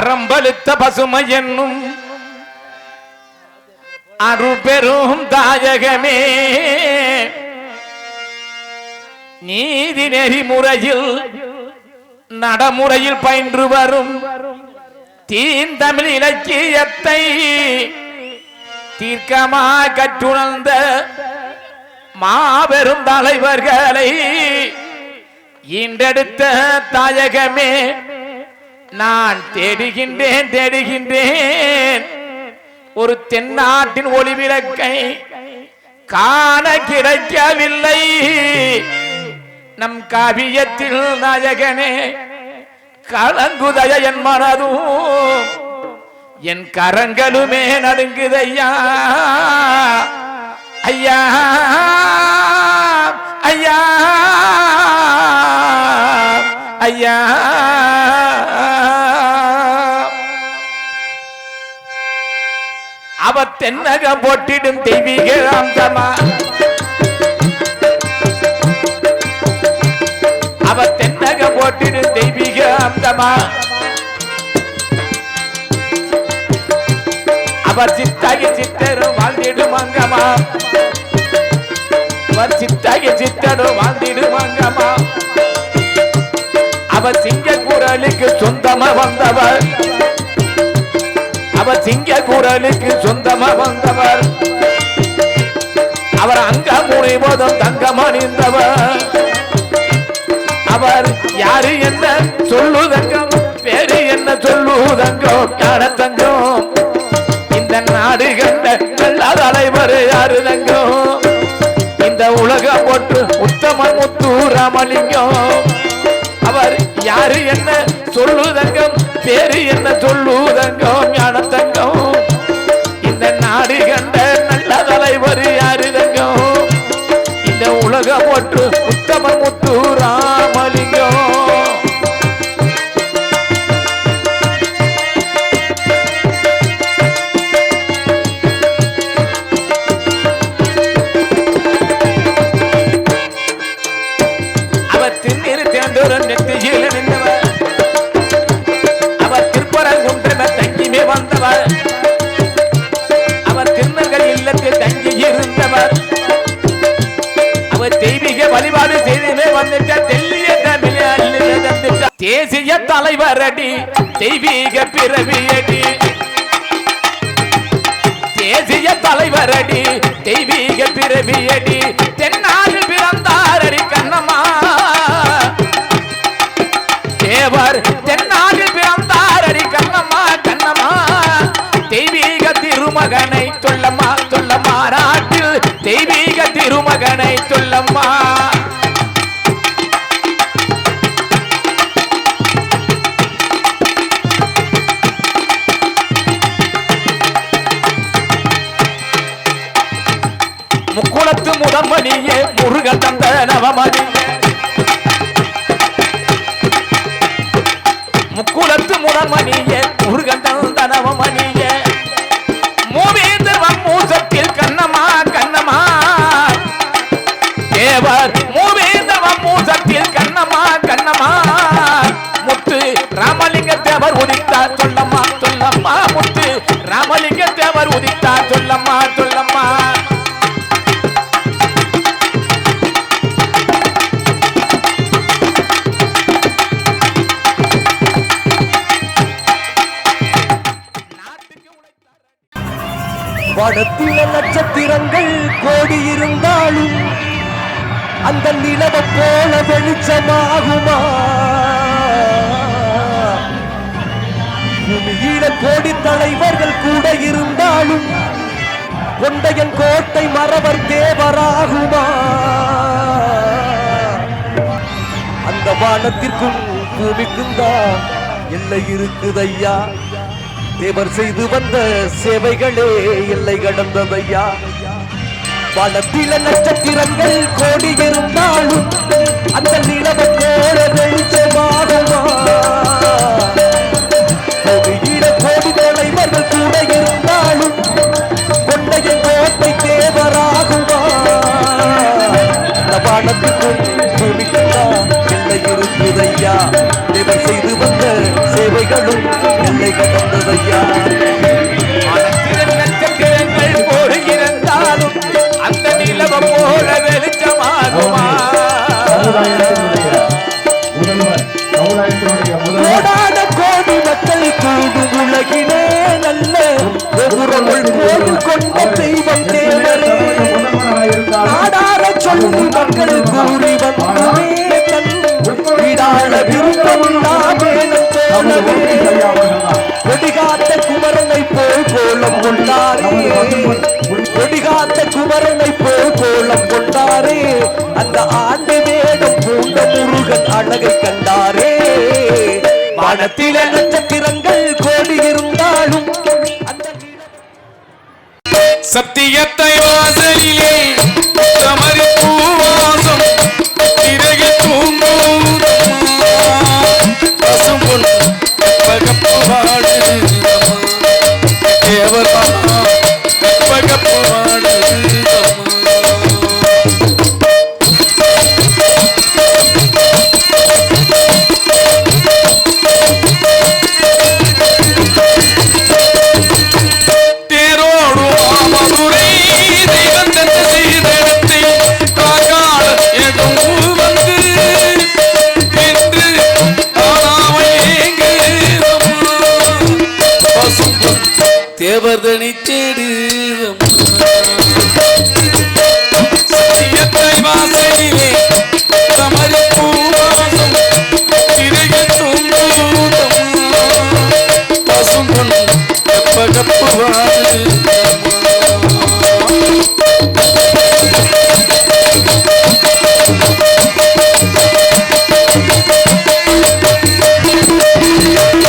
அறம்பழுத்த பசுமை என்னும் அருபெரும் தாயகமே. நீதி நெறிமுறையில் நடைமுறையில் பயின்று வரும் தீந்தமிழ் இலக்கியத்தை தீர்க்கமாக கற்றுணர்ந்த மாபெரும் தலைவர்களை இன்றெடுத்த தாயகமே. நான் தேடுகின்றேன் தேடுகின்றேன். ஒரு தென்னாட்டின் ஒளிவிளக்கை காண கிடைக்கவில்லை. நம் காவியத்தில் நாயகனே கலங்குதய என் மனதும் என் கரங்களுமே நடுங்குதையா. ஐயா. ஐயா தென்னகம் போட்டிடும் தெய்வீக அம்சமா அவ தென்னகம் போட்டிடும் தெய்வீக அம்சமா அவ சித்தாகி சித்தரும் வாழ்ந்திடும் அங்கமா? அவர் சித்தாகி சித்தரும் வாழ்ந்திடும் அங்கமா? அவர் சிங்க குரலுக்கு சொந்தமா வந்தவர். சிங்க குரலுக்கு சொந்தமா வந்தவர். அவர் அங்க முனைவதும் தங்கம் அணிந்தவர் அவர் யாரு என்ன சொல்லுதங்கம் பேரு என்ன சொல்லுதங்கம் தங்கம். இந்த நாடு கண்ட நல்ல தலைவர் யாரு தங்கம்? இந்த உலகம் போட்டு உத்தம முத்து ராமலிங்கம். அவர் யாரு என்ன சொல்லுதங்கம் பேரு என்ன சொல்லுதங்கம் ஞானம் உலகம் உத்தம முத்து ராமலிங்கம் அவர் திருநீர் தேர்ந்தோரன் நெத்தியில் நின்றவர். அவர் திருப்பரங்குன்றன தங்கிமே வந்தவர். அவர் திருநர்கள் இல்லத்தில் தங்கி இருந்தவர். அவர் தெய்வ வழிபாடு செய்தே வந்துட்ட தெல்லிய தமிழ் தேசிய தலைவர் அடி தெய்வீக பிறவியடி. தேசிய தலைவர் அடி தெய்வீக பிறவியடி. தென்னாலில் பிறந்தாரடி கண்ணம்மா. தேவர் தென்னாலில் பிறந்தாரடி கண்ணம்மா கண்ணம்மா. தெய்வீக திருமகனை சொல்லம்மா சொல்ல மாறாட்டில் தெய்வீக திருமகனை முக்குளத்து முதமணியே முருக தந்த நவமணி. முக்குளத்து முதமணியே முருக தந்த நவமணி. எப்படி இருந்தாலும் அந்த நிலவ போல வெளிச்சமாகுமா? ஈழ கோடி தலைவர்கள் கூட இருந்தாலும் கொண்டையன் கோட்டை மறவர் தேவராகுமா? அந்த வானத்திற்கும் பூமிக்கும் தான் எல்லை இருக்குதையா தேவர் செய்து வந்த சேவைகளே எல்லை கடந்ததையா வானத்தில நட்சத்திரங்கள் கோடி இருந்தாலும் அந்த நிலவ கோட கொடிகாத்த குமரனை போல் கோலம் கொண்டாரே. அந்த ஆண்டு மேடம் பூண்ட முருகன் அழகை கண்டாரே. வானத்தில தேடுவோம் சத்தியத்தை வாசலிலே பசும்பொன் பகப்பு வாழ்